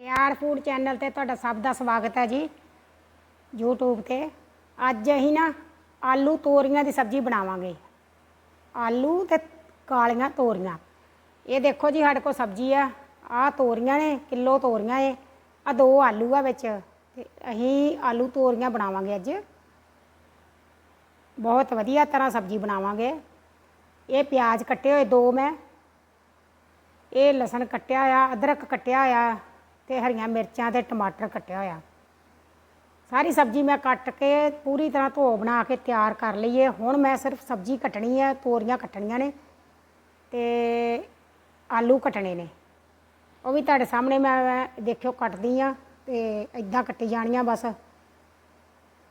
ਯਾਰ food channel ਤੇ ਤੁਹਾਡਾ ਸਭ ਦਾ ਸਵਾਗਤ ਹੈ ਜੀ, YouTube ਤੇ। ਅੱਜ ਅਸੀਂ ਨਾ ਆਲੂ ਤੋਰੀਆਂ ਦੀ ਸਬਜ਼ੀ ਬਣਾਵਾਂਗੇ। ਆਲੂ ਤੇ ਕਾਲੀਆਂ ਤੋਰੀਆਂ। ਇਹ ਦੇਖੋ ਜੀ, ਸਾਡੇ ਕੋਲ ਸਬਜ਼ੀ ਆ। ਆਹ ਤੋਰੀਆਂ ਨੇ, ਕਿਲੋ ਤੋਰੀਆਂ ਏ ਆ ਦੋ ਆਲੂ ਆ ਵਿੱਚ। ਤੇ ਅਸੀਂ ਆਲੂ ਤੋਰੀਆਂ ਬਣਾਵਾਂਗੇ ਅੱਜ। ਬਹੁਤ ਵਧੀਆ ਤਰ੍ਹਾਂ ਸਬਜ਼ੀ ਬਣਾਵਾਂਗੇ। ਇਹ ਪਿਆਜ਼ ਕੱਟੇ ਹੋਏ ਦੋ ਮੈਂ। ਇਹ ਲਸਣ ਕੱਟਿਆ ਆ ਅਦਰਕ ਕੱਟਿਆ ਆ ਤੇ ਹਰੀਆਂ ਮਿਰਚਾਂ ਤੇ ਟਮਾਟਰ ਕੱਟਿਆ ਹੋਇਆ। ਸਾਰੀ ਸਬਜ਼ੀ ਮੈਂ ਕੱਟ ਕੇ ਪੂਰੀ ਤਰ੍ਹਾਂ ਧੋ ਬਣਾ ਕੇ ਤਿਆਰ ਕਰ ਲਈਏ। ਹੁਣ ਮੈਂ ਸਿਰਫ ਸਬਜ਼ੀ ਕੱਟਣੀ ਹੈ, ਤੋਰੀਆਂ ਕੱਟਣੀਆਂ ਨੇ ਤੇ ਆਲੂ ਕੱਟਣੇ ਨੇ। ਉਹ ਵੀ ਤੁਹਾਡੇ ਸਾਹਮਣੇ ਮੈਂ ਦੇਖਿਓ ਕੱਟਦੀ ਆ ਤੇ ਇਦਾਂ ਕੱਟੀ ਜਾਣੀਆਂ ਬਸ।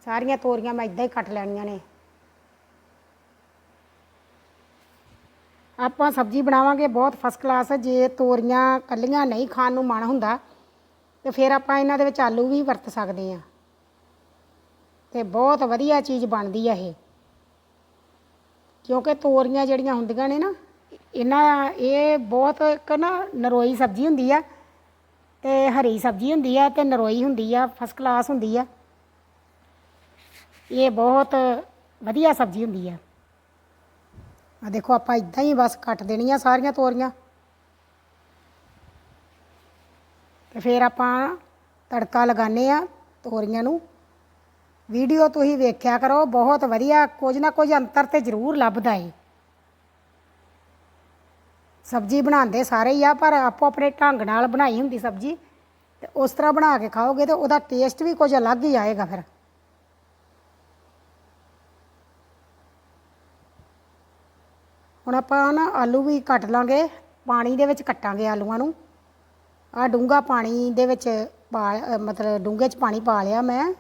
ਸਾਰੀਆਂ ਤੋਰੀਆਂ ਮੈਂ ਇਦਾਂ ਹੀ ਕੱਟ ਲੈਣੀਆਂ ਨੇ। ਆਪਾਂ ਸਬਜ਼ੀ ਬਣਾਵਾਂਗੇ, ਬਹੁਤ ਫਸਟ ਕਲਾਸ ਜੇ ਤੋਰੀਆਂ ਕੱਲੀਆਂ ਨਹੀਂ ਖਾਣ ਨੂੰ ਮਨ ਹੁੰਦਾ ਤੇ ਫਿਰ ਆਪਾਂ ਇਹਨਾਂ ਦੇ ਵਿੱਚ ਆਲੂ ਵੀ ਵਰਤ ਸਕਦੇ ਆ ਤੇ ਬਹੁਤ ਵਧੀਆ ਚੀਜ਼ ਬਣਦੀ ਆ ਇਹ। ਕਿਉਂਕਿ ਤੋਰੀਆਂ ਜਿਹੜੀਆਂ ਹੁੰਦੀਆਂ ਨੇ ਨਾ, ਇਹਨਾਂ, ਇਹ ਬਹੁਤ ਇੱਕ ਨਾ ਨਰੋਈ ਸਬਜ਼ੀ ਹੁੰਦੀ ਆ ਤੇ ਹਰੀ ਸਬਜ਼ੀ ਹੁੰਦੀ ਆ ਤੇ ਨਰੋਈ ਹੁੰਦੀ ਆ ਫਸਟ ਕਲਾਸ ਹੁੰਦੀ ਆ। ਇਹ ਬਹੁਤ ਵਧੀਆ ਸਬਜ਼ੀ ਹੁੰਦੀ ਆ। ਆ ਦੇਖੋ, ਆਪਾਂ ਇਦਾਂ ਹੀ ਬਸ ਕੱਟ ਦੇਣੀਆਂ ਸਾਰੀਆਂ ਤੋਰੀਆਂ। ਤੇ ਫਿਰ ਆਪਾਂ ਤੜਕਾ ਲਗਾਉਂਦੇ ਆ ਤੋਰੀਆਂ ਨੂੰ। ਵੀਡੀਓ ਤੁਸੀਂ ਵੇਖਿਆ ਕਰੋ, ਬਹੁਤ ਵਧੀਆ, ਕੁਝ ਨਾ ਕੁਝ ਅੰਤਰ ਤੇ ਜ਼ਰੂਰ ਲੱਭਦਾ ਏ। ਸਬਜ਼ੀ ਬਣਾਉਂਦੇ ਸਾਰੇ ਹੀ ਆ, ਪਰ ਆਪੋ ਆਪਣੇ ਢੰਗ ਨਾਲ ਬਣਾਈ ਹੁੰਦੀ ਸਬਜ਼ੀ, ਤੇ ਉਸ ਤਰ੍ਹਾਂ ਬਣਾ ਕੇ ਖਾਓਗੇ ਤੇ ਉਹਦਾ ਟੇਸਟ ਵੀ ਕੁਝ ਅਲੱਗ ਹੀ ਆਏਗਾ ਫਿਰ। ਹੁਣ ਆਪਾਂ ਨਾ ਆਲੂ ਵੀ ਕੱਟ ਲਾਂਗੇ, ਪਾਣੀ ਦੇ ਵਿੱਚ ਕੱਟਾਂਗੇ ਆਲੂਆਂ ਨੂੰ। ਆ ਡੂੰਗਾ ਪਾਣੀ ਦੇ ਵਿੱਚ ਪਾ ਮਤਲਬ ਡੂੰਗੇ 'ਚ ਪਾਣੀ ਪਾ ਲਿਆ ਮੈਂ।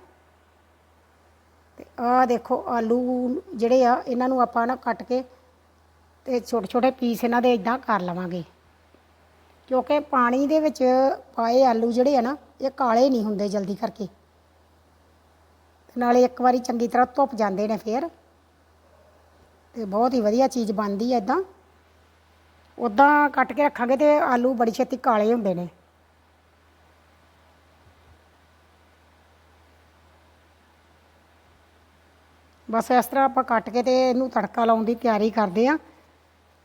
ਤੇ ਆ ਦੇਖੋ ਆਲੂ ਜਿਹੜੇ ਆ, ਇਹਨਾਂ ਨੂੰ ਆਪਾਂ ਨਾ ਕੱਟ ਕੇ ਤੇ ਛੋਟੇ ਛੋਟੇ ਪੀਸ ਇਹਨਾਂ ਦੇ ਇਦਾਂ ਕਰ ਲਵਾਂਗੇ। ਕਿਉਂਕਿ ਪਾਣੀ ਦੇ ਵਿੱਚ ਪਾਏ ਆਲੂ ਜਿਹੜੇ ਆ ਨਾ, ਇਹ ਕਾਲੇ ਨਹੀਂ ਹੁੰਦੇ ਜਲਦੀ ਕਰਕੇ। ਨਾਲੇ ਇੱਕ ਵਾਰੀ ਚੰਗੀ ਤਰ੍ਹਾਂ ਧੁੱਪ ਜਾਂਦੇ ਨੇ ਫੇਰ। ਤੇ ਬਹੁਤ ਹੀ ਵਧੀਆ ਚੀਜ਼ ਬਣਦੀ ਹੈ ਇਦਾਂ ਉਦਾਂ ਕੱਟ ਕੇ ਰੱਖਾਂਗੇ ਤੇ ਆਲੂ ਬੜੀ ਛੇਤੀ ਕਾਲੇ ਹੁੰਦੇ ਨੇ। ਬਸ ਇਸ ਤਰ੍ਹਾਂ ਆਪਾਂ ਕੱਟ ਕੇ ਤੇ ਇਹਨੂੰ ਤੜਕਾ ਲਾਉਣ ਦੀ ਤਿਆਰੀ ਕਰਦੇ ਆ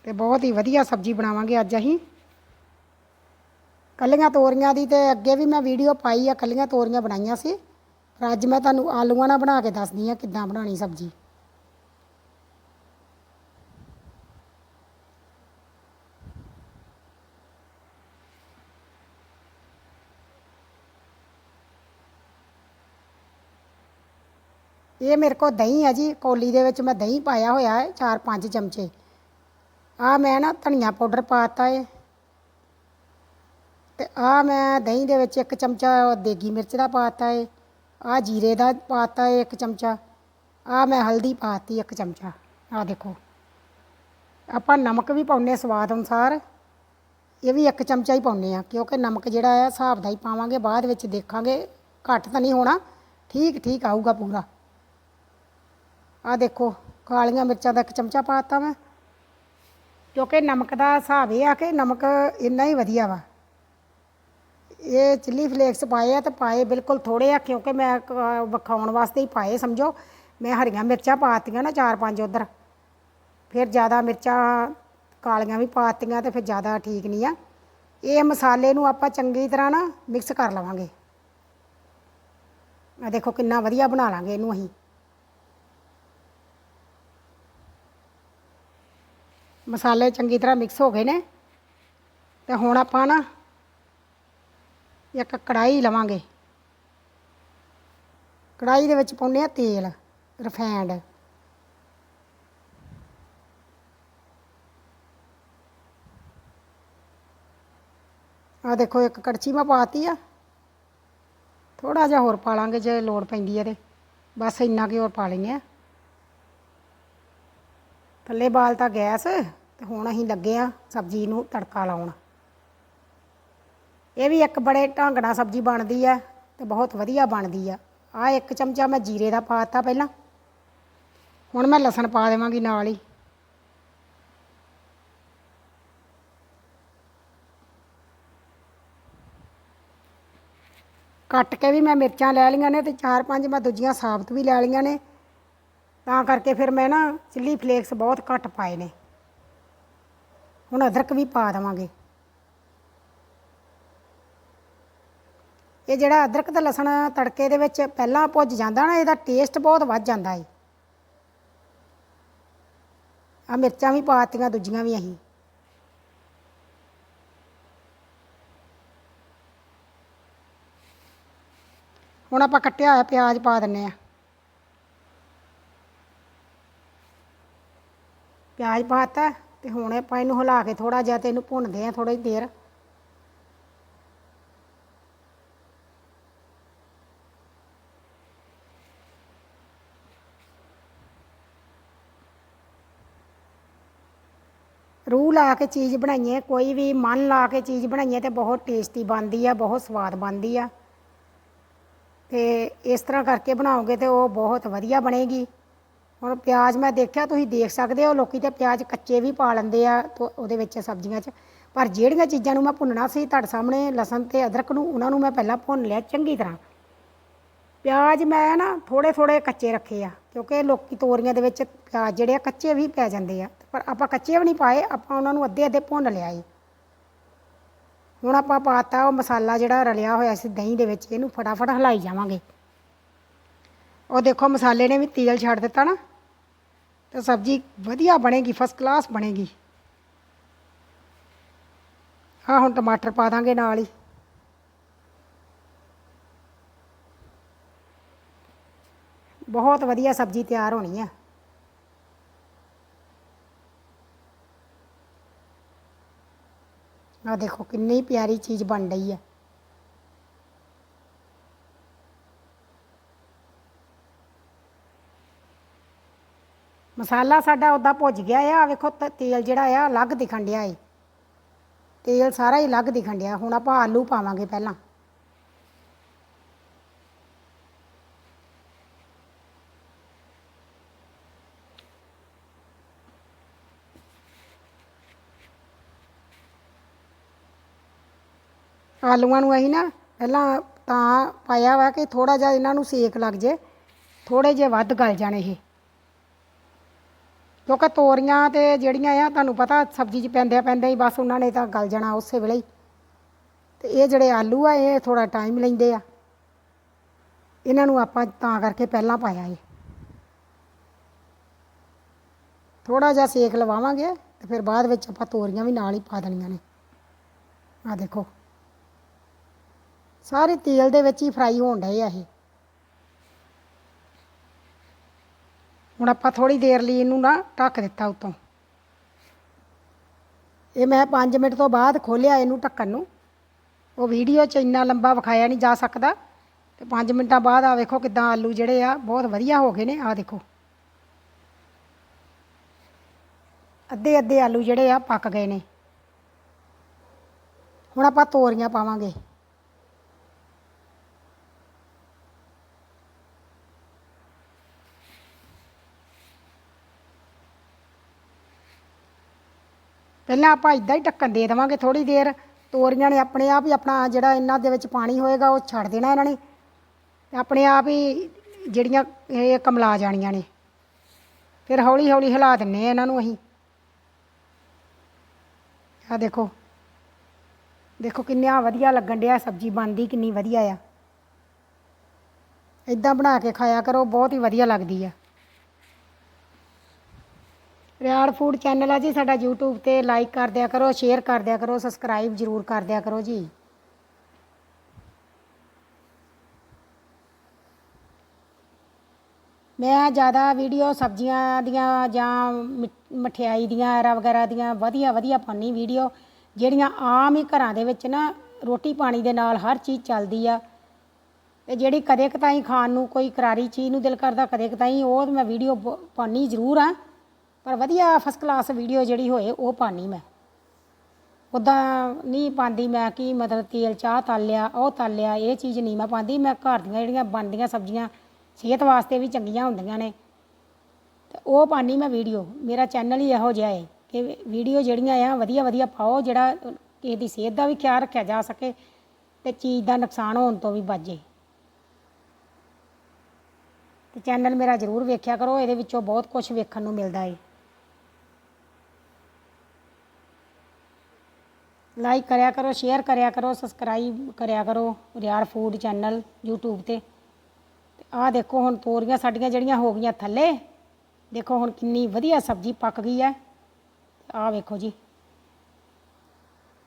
ਤੇ ਬਹੁਤ ਹੀ ਵਧੀਆ ਸਬਜ਼ੀ ਬਣਾਵਾਂਗੇ ਅੱਜ ਅਸੀਂ। ਕੱਲੀਆਂ ਤੋਰੀਆਂ ਦੀ ਤੇ ਅੱਗੇ ਵੀ ਮੈਂ ਵੀਡੀਓ ਪਾਈ ਆ, ਕੱਲੀਆਂ ਤੋਰੀਆਂ ਬਣਾਈਆਂ ਸੀ। ਪਰ ਅੱਜ ਮੈਂ ਤੁਹਾਨੂੰ ਆਲੂਆਂ ਨਾਲ ਬਣਾ ਕੇ ਦੱਸਦੀ ਆ ਕਿੱਦਾਂ ਬਣਾਉਣੀ ਸਬਜ਼ੀ। ਇਹ ਮੇਰੇ ਕੋਲ ਦਹੀਂ ਹੈ ਜੀ, ਕੋਲੀ ਦੇ ਵਿੱਚ ਮੈਂ ਦਹੀਂ ਪਾਇਆ ਹੋਇਆ ਹੈ 4-5 ਚਮਚੇ। ਆ ਮੈਂ ਨਾ ਧਨੀਆ ਪਾਊਡਰ ਪਾਤਾ ਏ। ਤੇ ਆ ਮੈਂ ਦਹੀਂ ਦੇ ਵਿੱਚ ਇੱਕ ਚਮਚਾ ਦੇਗੀ ਮਿਰਚ ਦਾ ਪਾਤਾ ਏ। ਆ ਜੀਰੇ ਦਾ ਪਾਤਾ ਏ ਇੱਕ ਚਮਚਾ। ਆ ਮੈਂ ਹਲਦੀ ਪਾਤੀ ਇੱਕ ਚਮਚਾ। ਆ ਦੇਖੋ। ਆਪਾਂ ਨਮਕ ਵੀ ਪਾਉਨੇ ਸਵਾਦ ਅਨੁਸਾਰ। ਇਹ ਵੀ ਇੱਕ ਚਮਚਾ ਹੀ ਪਾਉਨੇ ਆ ਕਿਉਂਕਿ ਨਮਕ ਜਿਹੜਾ ਹੈ ਹਿਸਾਬ ਦਾ ਹੀ ਪਾਵਾਂਗੇ, ਬਾਅਦ ਵਿੱਚ ਦੇਖਾਂਗੇ। ਘੱਟ ਤਾਂ ਨਹੀਂ ਹੋਣਾ। ਠੀਕ ਠੀਕ ਆਊਗਾ ਪੂਰਾ। ਆ ਦੇਖੋ, ਕਾਲੀਆਂ ਮਿਰਚਾਂ ਦਾ ਇੱਕ ਚਮਚਾ ਪਾਤਾ ਮੈਂ। ਕਿਉਂਕਿ ਨਮਕ ਦਾ ਹਿਸਾਬ ਇਹ ਆ ਕਿ ਨਮਕ ਇੰਨਾ ਹੀ ਵਧੀਆ ਵਾ। ਇਹ ਚਿੱਲੀ ਫਲੇਕਸ ਪਾਏ ਆ ਤੇ ਪਾਏ ਬਿਲਕੁਲ ਥੋੜੇ ਆ, ਕਿਉਂਕਿ ਮੈਂ ਕ- ਵਿਖਾਉਣ ਵਾਸਤੇ ਹੀ ਪਾਏ, ਸਮਝੋ। ਮੈਂ ਹਰੀਆਂ ਮਿਰਚਾਂ ਪਾਤੀਆਂ ਨਾ ਚਾਰ ਪੰਜ ਉਧਰ। ਫਿਰ ਜ਼ਿਆਦਾ ਮਿਰਚਾਂ ਕਾਲੀਆਂ ਵੀ ਪਾਤੀਆਂ ਤੇ ਫਿਰ ਜ਼ਿਆਦਾ ਠੀਕ ਨਹੀਂ ਆ। ਇਹ ਮਸਾਲੇ ਨੂੰ ਆਪਾਂ ਚੰਗੀ ਤਰ੍ਹਾਂ ਨਾ ਮਿਕਸ ਕਰ ਲਵਾਂਗੇ। ਆ ਦੇਖੋ ਕਿੰਨਾ ਵਧੀਆ ਬਣਾ ਲਾਂਗੇ ਇਹਨੂੰ ਅਸੀਂ। ਮਸਾਲੇ ਚੰਗੀ ਤਰ੍ਹਾਂ ਮਿਕਸ ਹੋ ਗਏ ਨੇ। ਤੇ ਹੁਣ ਆਪਾਂ ਨਾ ਇੱਕ ਕੜਾਈ ਲਵਾਂਗੇ। ਕੜਾਈ ਦੇ ਵਿੱਚ ਪਾਉਂਦੇ ਆ ਤੇਲ ਰਿਫਾਈਂਡ ਆ ਦੇਖੋ, ਇੱਕ ਕੜਛੀ ਮੈਂ ਪਾਤੀ ਆ। ਥੋੜਾ ਜਿਹਾ ਹੋਰ ਪਾ ਲਾਂਗੇ ਜੇ ਲੋੜ ਪੈਂਦੀ ਹੈ ਤੇ। ਬਸ ਇੰਨਾ ਕੁ ਹੋਰ ਪਾ ਲੈਂਦੇ ਆ ਥੱਲੇ ਬਾਲਤਾ ਗੈਸ। ਤੇ ਹੁਣ ਅਸੀਂ ਲੱਗੇ ਆ ਸਬਜ਼ੀ ਨੂੰ ਤੜਕਾ ਲਾਉਣ। ਇਹ ਵੀ ਇੱਕ ਬੜੇ ਢੰਗ ਨਾਲ ਸਬਜ਼ੀ ਬਣਦੀ ਆ ਤੇ ਬਹੁਤ ਵਧੀਆ ਬਣਦੀ ਆ। ਆ ਇੱਕ ਚਮਚਾ ਮੈਂ ਜੀਰੇ ਦਾ ਪਾਤਾ ਪਹਿਲਾਂ। ਹੁਣ ਮੈਂ ਲਸਣ ਪਾ ਦੇਵਾਂਗੀ ਨਾਲ ਹੀ। ਕੱਟ ਕੇ ਵੀ ਮੈਂ ਮਿਰਚਾਂ ਲੈ ਲਈਆਂ ਨੇ ਤੇ ਚਾਰ ਪੰਜ ਮੈਂ ਦੂਜੀਆਂ ਸਾਬਤ ਵੀ ਲੈ ਲਈਆਂ ਨੇ। ਤਾਂ ਕਰਕੇ ਫਿਰ ਮੈਂ ਨਾ ਚਿੱਲੀ ਫਲੇਕਸ ਬਹੁਤ ਘੱਟ ਪਾਏ ਨੇ। ਹੁਣ ਅਦਰਕ ਵੀ ਪਾ ਦੇਵਾਂਗੇ। ਇਹ ਜਿਹੜਾ ਅਦਰਕ ਤੇ ਲਸਣ ਤੜਕੇ ਦੇ ਵਿੱਚ ਪਹਿਲਾਂ ਭੁੱਜ ਜਾਂਦਾ ਨਾ, ਇਹਦਾ ਟੇਸਟ ਬਹੁਤ ਵੱਧ ਜਾਂਦਾ ਏ। ਆ ਮਿਰਚਾਂ ਵੀ ਪਾਤੀਆਂ ਦੂਜੀਆਂ ਵੀ ਅਸੀਂ। ਹੁਣ ਆਪਾਂ ਕੱਟਿਆ ਹੋਇਆ ਪਿਆਜ਼ ਪਾ ਦਿੰਨੇ ਆ। ਪਿਆਜ਼ ਪਾਤਾ। ਤੇ ਹੁਣ ਆਪਾਂ ਇਹਨੂੰ ਹਿਲਾ ਕੇ ਥੋੜਾ ਜਿਹਾ ਤੇ ਇਹਨੂੰ ਭੁੰਨਦੇ ਆ ਥੋੜੀ ਦੇਰ। ਰੂਹ ਲਾ ਕੇ ਚੀਜ਼ ਬਣਾਈਏ, ਕੋਈ ਵੀ ਮਨ ਲਾ ਕੇ ਚੀਜ਼ ਬਣਾਈਏ ਤੇ ਬਹੁਤ ਟੇਸਟੀ ਬਣਦੀ ਆ, ਬਹੁਤ ਸਵਾਦ ਬਣਦੀ ਆ। ਤੇ ਇਸ ਤਰ੍ਹਾਂ ਕਰਕੇ ਬਣਾਓਗੇ ਤੇ ਉਹ ਬਹੁਤ ਵਧੀਆ ਬਣੇਗੀ। ਹੁਣ ਪਿਆਜ਼ ਮੈਂ ਦੇਖਿਆ, ਤੁਸੀਂ ਦੇਖ ਸਕਦੇ ਹੋ, ਲੋਕੀ ਤੇ ਪਿਆਜ਼ ਕੱਚੇ ਵੀ ਪਾ ਲੈਂਦੇ ਆ ਤੋ ਉਹਦੇ ਵਿੱਚ ਸਬਜ਼ੀਆਂ 'ਚ। ਪਰ ਜਿਹੜੀਆਂ ਚੀਜ਼ਾਂ ਨੂੰ ਮੈਂ ਭੁੰਨਣਾ ਸੀ ਤੁਹਾਡੇ ਸਾਹਮਣੇ, ਲਸਣ ਤੇ ਅਦਰਕ ਨੂੰ, ਉਹਨਾਂ ਨੂੰ ਮੈਂ ਪਹਿਲਾਂ ਭੁੰਨ ਲਿਆ ਚੰਗੀ ਤਰ੍ਹਾਂ। ਪਿਆਜ਼ ਮੈਂ ਨਾ ਥੋੜੇ ਥੋੜੇ ਕੱਚੇ ਰੱਖੇ ਆ, ਕਿਉਂਕਿ ਲੋਕੀ ਤੋਰੀਆਂ ਦੇ ਵਿੱਚ ਪਿਆਜ਼ ਜਿਹੜੇ ਆ ਕੱਚੇ ਵੀ ਪੈ ਜਾਂਦੇ ਆ। ਪਰ ਆਪਾਂ ਕੱਚੇ ਵੀ ਨਹੀਂ ਪਾਏ, ਆਪਾਂ ਉਹਨਾਂ ਨੂੰ ਅੱਧੇ ਅੱਧੇ ਭੁੰਨ ਲਿਆ ਏ। ਹੁਣ ਆਪਾਂ ਪਾਤਾ ਉਹ ਮਸਾਲਾ ਜਿਹੜਾ ਰਲਿਆ ਹੋਇਆ ਸੀ ਦਹੀਂ ਦੇ ਵਿੱਚ, ਇਹਨੂੰ ਫਟਾਫਟ ਹਿਲਾਈ ਜਾਵਾਂਗੇ। ਉਹ ਦੇਖੋ ਮਸਾਲੇ ਨੇ ਵੀ ਤੇਲ ਛੱਡ ਦਿੱਤਾ ਨਾ। ਤੇ ਸਬਜ਼ੀ ਵਧੀਆ ਬਣੇਗੀ ਫਸਟ ਕਲਾਸ ਬਣੇਗੀ ਹਾਂ ਹੁਣ ਟਮਾਟਰ ਪਾ ਦਾਂਗੇ ਨਾਲ ਹੀ ਬਹੁਤ ਵਧੀਆ ਸਬਜ਼ੀ ਤਿਆਰ ਹੋਣੀ ਆ ਆ ਦੇਖੋ ਕਿੰਨੀ ਪਿਆਰੀ ਚੀਜ਼ ਬਣ ਰਹੀ ਹੈ ਮਸਾਲਾ ਸਾਡਾ ਉਦਾਂ ਭੁੱਜ ਗਿਆ ਆ ਵੇਖੋ ਤ- ਤੇਲ ਜਿਹੜਾ ਆ, ਅਲੱਗ ਦਿਖਣ ਡਿਆ ਏ। ਤੇਲ ਸਾਰਾ ਹੀ ਅਲੱਗ ਦਿਖਣ ਡਿਆ, ਹੁਣ ਆਪਾਂ ਆਲੂ ਪਾਵਾਂਗੇ ਪਹਿਲਾਂ। ਆਲੂਆਂ ਨੂੰ ਅਸੀਂ ਨਾ ਪਹਿਲਾਂ ਤਾਂ ਪਾਇਆ ਵਾ ਕਿ ਥੋੜਾ ਜਿਹਾ ਇਹਨਾਂ ਨੂੰ ਸੇਕ ਲੱਗ ਜੇ ਥੋੜੇ ਜਿਹੇ ਵੱਧ ਗਲ ਜਾਣ ਇਹ। ਕਿਉਂਕਿ ਤੋਰੀਆਂ ਤੇ ਜਿਹੜੀਆਂ ਆ, ਤੁਹਾਨੂੰ ਪਤਾ ਸਬਜ਼ੀ 'ਚ ਪੈਂਦਿਆਂ ਪੈਂਦਿਆਂ ਹੀ ਬਸ ਉਹਨਾਂ ਨੇ ਤਾਂ ਗਲ ਜਾਣਾ ਉਸੇ ਵੇਲੇ ਹੀ। ਤੇ ਇਹ ਜਿਹੜੇ ਆਲੂ ਆ, ਇਹ ਥੋੜਾ ਟਾਈਮ ਲੈਂਦੇ ਆ। ਇਹਨਾਂ ਨੂੰ ਆਪਾਂ ਤਾਂ ਕਰਕੇ ਪਹਿਲਾਂ ਪਾਇਆ ਏ ਥੋੜਾ ਜਿਹਾ ਸੇਕ ਲਵਾਵਾਂਗੇ ਤੇ ਫਿਰ ਬਾਅਦ ਵਿੱਚ ਆਪਾਂ ਤੋਰੀਆਂ ਵੀ ਨਾਲ ਹੀ ਪਾ ਦੇਣੀਆਂ ਨੇ। ਆ ਦੇਖੋ। ਸਾਰੇ ਤੇਲ ਦੇ ਵਿੱਚ ਹੀ ਫਰਾਈ ਹੋਣ ਡਏ ਆ ਇਹ। ਹੁਣ ਆਪਾਂ ਥੋੜੀ ਦੇਰ ਲਈ ਇਹਨੂੰ ਨਾ ਢੱਕ ਦਿੱਤਾ ਉਤੋਂ। ਇਹ ਮੈਂ 5 ਮਿੰਟ ਤੋਂ ਬਾਅਦ ਖੋਲਿਆ ਇਹਨੂੰ ਢੱਕਣ ਨੂੰ। ਉਹ ਵੀਡੀਓ 'ਚ ਇੰਨਾ ਲੰਬਾ ਵਿਖਾਇਆ ਨਹੀਂ ਜਾ ਸਕਦਾ। ਤੇ 5 ਮਿੰਟਾਂ ਬਾਅਦ ਆ ਵੇਖੋ ਕਿਦਾਂ ਆਲੂ ਜਿਹੜੇ ਆ, ਬਹੁਤ ਵਧੀਆ ਹੋ ਗਏ ਨੇ ਆ ਦੇਖੋ। ਅੱਧੇ ਅੱਧੇ ਆਲੂ ਜਿਹੜੇ ਆ ਪੱਕ ਗਏ ਨੇ। ਹੁਣ ਆਪਾਂ ਤੋਰੀਆਂ ਪਾਵਾਂਗੇ। ਪਹਿਲਾਂ ਆਪਾਂ ਇਦਾਂ ਹੀ ਢੱਕਣ ਦੇ ਦੇਵਾਂਗੇ ਥੋੜੀ ਦੇਰ। ਤੋਰੀਆਂ ਨੇ ਆਪਣੇ ਆਪ ਹੀ ਆਪਣਾ ਜਿਹੜਾ ਇਹਨਾਂ ਦੇ ਵਿੱਚ ਪਾਣੀ ਹੋਏਗਾ ਉਹ ਛੱਡ ਦੇਣਾ ਇਹਨਾਂ ਨੇ। ਤੇ ਆਪਣੇ ਆਪ ਹੀ ਜਿਹੜੀਆਂ ਇਹ ਕਮਲਾ ਜਾਣੀਆਂ ਨੇ। ਫਿਰ ਹੌਲੀ ਹੌਲੀ ਹਿਲਾ ਦਿੰਨੇ ਆ ਇਹਨਾਂ ਨੂੰ ਅਸੀਂ। ਆ ਦੇਖੋ। ਦੇਖੋ ਕਿੰਨਾ ਵਧੀਆ ਲੱਗਣ ਡਿਆ, ਸਬਜ਼ੀ ਬਣਦੀ ਕਿੰਨੀ ਵਧੀਆ ਆ। ਇਦਾਂ ਬਣਾ ਕੇ ਖਾਇਆ ਕਰੋ, ਬਹੁਤ ਹੀ ਵਧੀਆ ਲੱਗਦੀ ਆ। ਰਿਆੜ ਫੂਡ ਚੈਨਲ ਆ ਜੀ, ਸਾਡਾ YouTube ਤੇ ਲਾਈਕ ਕਰ ਦਿਆ ਕਰੋ ਸ਼ੇਅਰ ਕਰ ਦਿਆ ਕਰੋ ਸਬਸਕ੍ਰਾਈਬ ਜ਼ਰੂਰ ਕਰ ਦਿਆ ਕਰੋ ਜੀ। ਮੈਂ ਜ਼ਿਆਦਾ ਵੀਡੀਓ ਸਬਜ਼ੀਆਂ ਦੀਆਂ ਜਾਂ ਮਠਿਆਈ ਦੀਆਂ, ਐਰਾ ਵਗੈਰਾ ਦੀਆਂ ਵਧੀਆ ਵਧੀਆ ਪਾਉਂਦੀ ਵੀਡੀਓ ਜਿਹੜੀਆਂ ਆਮ ਹੀ ਘਰਾਂ ਦੇ ਵਿੱਚ ਨਾ ਰੋਟੀ ਪਾਣੀ ਦੇ ਨਾਲ ਹਰ ਚੀਜ਼ ਚੱਲਦੀ ਆ। ਤੇ ਜਿਹੜੀ ਕਦੇ ਕਤਾਈ ਖਾਣ ਨੂੰ ਕੋਈ ਕਰਾਰੀ ਚੀਜ਼ ਨੂੰ ਦਿਲ ਕਰਦਾ, ਕਦੇ ਕਤਾਈ ਉਹ ਮੈਂ ਵੀਡੀਓ ਪਾਉਣੀ ਜ਼ਰੂਰ ਆ। ਪਰ ਵਧੀਆ ਫਸਟ ਕਲਾਸ ਵੀਡੀਓ ਜਿਹੜੀ ਹੋਏ, ਉਹ ਪਾਣੀ ਮੈਂ। ਉੱਦਾਂ ਨਹੀਂ ਪਾਉਂਦੀ ਮੈਂ ਕਿ ਮਤਲਬ ਤੇਲ ਚਾਹ ਤਲ ਲਿਆ, ਉਹ ਤਲ ਲਿਆ, ਇਹ ਚੀਜ਼ ਨਹੀਂ ਮੈਂ ਪਾਉਂਦੀ। ਮੈਂ ਘਰ ਦੀਆਂ ਜਿਹੜੀਆਂ ਬਣਦੀਆਂ ਸਬਜ਼ੀਆਂ, ਸਿਹਤ ਵਾਸਤੇ ਵੀ ਚੰਗੀਆਂ ਹੁੰਦੀਆਂ ਨੇ। ਤੇ ਉਹ ਪਾਣੀ ਮੈਂ ਵੀਡੀਓ ਮੇਰਾ ਚੈਨਲ ਹੀ ਇਹੋ ਜਿਹਾ ਹੈ ਕਿ ਵੀਡੀਓ ਜਿਹੜੀਆਂ ਆ, ਵਧੀਆ ਵਧੀਆ ਪਾਓ, ਜਿਹੜਾ ਕਿਸੇ ਦੀ ਸਿਹਤ ਦਾ ਵੀ ਖਿਆਲ ਰੱਖਿਆ ਜਾ ਸਕੇ ਤੇ ਚੀਜ਼ ਦਾ ਨੁਕਸਾਨ ਹੋਣ ਤੋਂ ਵੀ ਬਚ। ਜੇ ਤੇ ਚੈਨਲ ਮੇਰਾ ਜ਼ਰੂਰ ਵੇਖਿਆ ਕਰੋ, ਇਹਦੇ ਵਿੱਚੋਂ ਬਹੁਤ ਕੁਝ ਵੇਖਣ ਨੂੰ ਮਿਲਦਾ ਏ। ਲਾਈਕ ਕਰਿਆ ਕਰੋ ਸ਼ੇਅਰ ਕਰਿਆ ਕਰੋ ਸਬਸਕ੍ਰਾਈਬ ਕਰਿਆ ਕਰੋ ਰਿਆਰ ਫੂਡ ਚੈਨਲ YouTube ਤੇ। ਤੇ ਆਹ ਦੇਖੋ ਹੁਣ ਤੋਰੀਆਂ ਸਾਡੀਆਂ ਜਿਹੜੀਆਂ ਹੋ ਗਈਆਂ ਥੱਲੇ। ਦੇਖੋ ਹੁਣ ਕਿੰਨੀ ਵਧੀਆ ਸਬਜ਼ੀ ਪੱਕ ਗਈ ਹੈ। ਆਹ ਵੇਖੋ ਜੀ।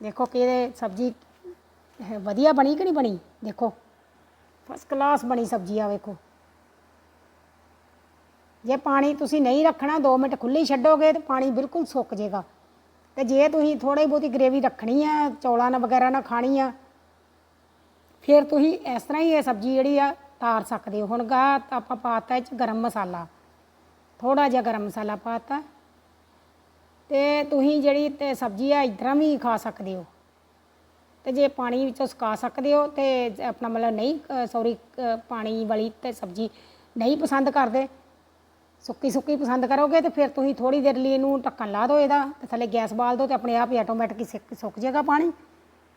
ਦੇਖੋ ਕਿ ਸਬਜ਼ੀ ਵਧੀਆ ਬਣੀ ਕਿ ਨਹੀਂ ਬਣੀ? ਦੇਖੋ। ਫਸਟ ਕਲਾਸ ਬਣੀ ਸਬਜ਼ੀ ਆ ਵੇਖੋ। ਜੇ ਪਾਣੀ ਤੁਸੀਂ ਨਹੀਂ ਰੱਖਣਾ 2 ਮਿੰਟ ਖੁੱਲੀ ਛੱਡੋਗੇ ਤੇ ਪਾਣੀ ਬਿਲਕੁਲ ਸੁੱਕ ਜਾਏਗਾ। ਤੇ ਜੇ ਤੁਸੀਂ ਥੋੜੀ ਬਹੁਤੀ ਗ੍ਰੇਵੀ ਰੱਖਣੀ ਆ, ਚੌਲਾਂ ਨਾਲ ਵਗੈਰਾ ਨਾਲ ਖਾਣੀ ਆ, ਫਿਰ ਤੁਸੀਂ ਇਸ ਤਰ੍ਹਾਂ ਹੀ ਇਹ ਸਬਜ਼ੀ ਜਿਹੜੀ ਆ ਤਾਰ ਸਕਦੇ ਹੋ। ਹੁਣ ਗਾ ਆਪਾਂ ਪਾਤਾ ਇਹ ਚ ਗਰਮ ਮਸਾਲਾ ਥੋੜਾ ਜਿਹਾ ਗਰਮ ਮਸਾਲਾ ਪਾਤਾ, ਤੇ ਤੁਸੀਂ ਜਿਹੜੀ ਤੇ ਸਬਜ਼ੀ ਆ ਇਦਾਂ ਵੀ ਖਾ ਸਕਦੇ ਹੋ। ਤੇ ਜੇ ਪਾਣੀ ਵਿੱਚੋਂ ਸੁਕਾ ਸਕਦੇ ਹੋ ਤੇ ਆਪਣਾ ਮਤਲਬ ਨਹੀਂ ਸੌਰੀ ਪਾਣੀ ਵਾਲੀ ਤੇ ਸਬਜ਼ੀ ਨਹੀਂ ਪਸੰਦ ਕਰਦੇ ਸੁੱਕੀ ਸੁੱਕੀ ਪਸੰਦ ਕਰੋਗੇ ਤੇ ਫਿਰ ਤੁਸੀਂ ਥੋੜੀ ਦੇਰ ਲਈ ਇਹਨੂੰ ਢੱਕਣ ਲਾ ਦਿਓ ਇਹਦਾ ਤੇ ਥੱਲੇ ਗੈਸ ਬਾਲ ਦਿਓ ਤੇ ਆਪਣੇ ਆਪ ਹੀ ਆਟੋਮੈਟਿਕ ਹੀ ਸਿੱਕ- ਸੁੱਕ ਜਾਏਗਾ ਪਾਣੀ।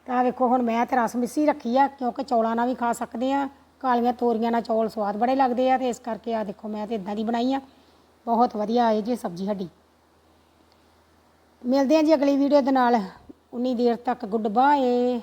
ਤਾਂ ਆਹ ਵੇਖੋ, ਹੁਣ ਮੈਂ ਤੇ ਰਸ ਮਿੱਸੀ ਰੱਖੀ ਆ, ਕਿਉਂਕਿ ਚੌਲਾਂ ਨਾਲ ਵੀ ਖਾ ਸਕਦੇ ਆ, ਕਾਲੀਆਂ ਤੋਰੀਆਂ ਨਾਲ ਚੌਲ ਸਵਾਦ ਬੜੇ ਲੱਗਦੇ ਆ ਤੇ ਇਸ ਕਰਕੇ ਆ ਦੇਖੋ ਮੈਂ ਤੇ ਇਦਾਂ ਦੀ ਬਣਾਈ ਆ। ਬਹੁਤ ਵਧੀਆ ਆਏ ਜੀ ਸਬਜ਼ੀ ਸਾਡੀ। ਮਿਲਦੇ ਆ ਜੀ ਅਗਲੀ ਵੀਡੀਓ ਦੇ ਨਾਲ। ਉਨੀ ਦੇਰ ਤੱਕ ਗੁੱਡ ਬਾਏ।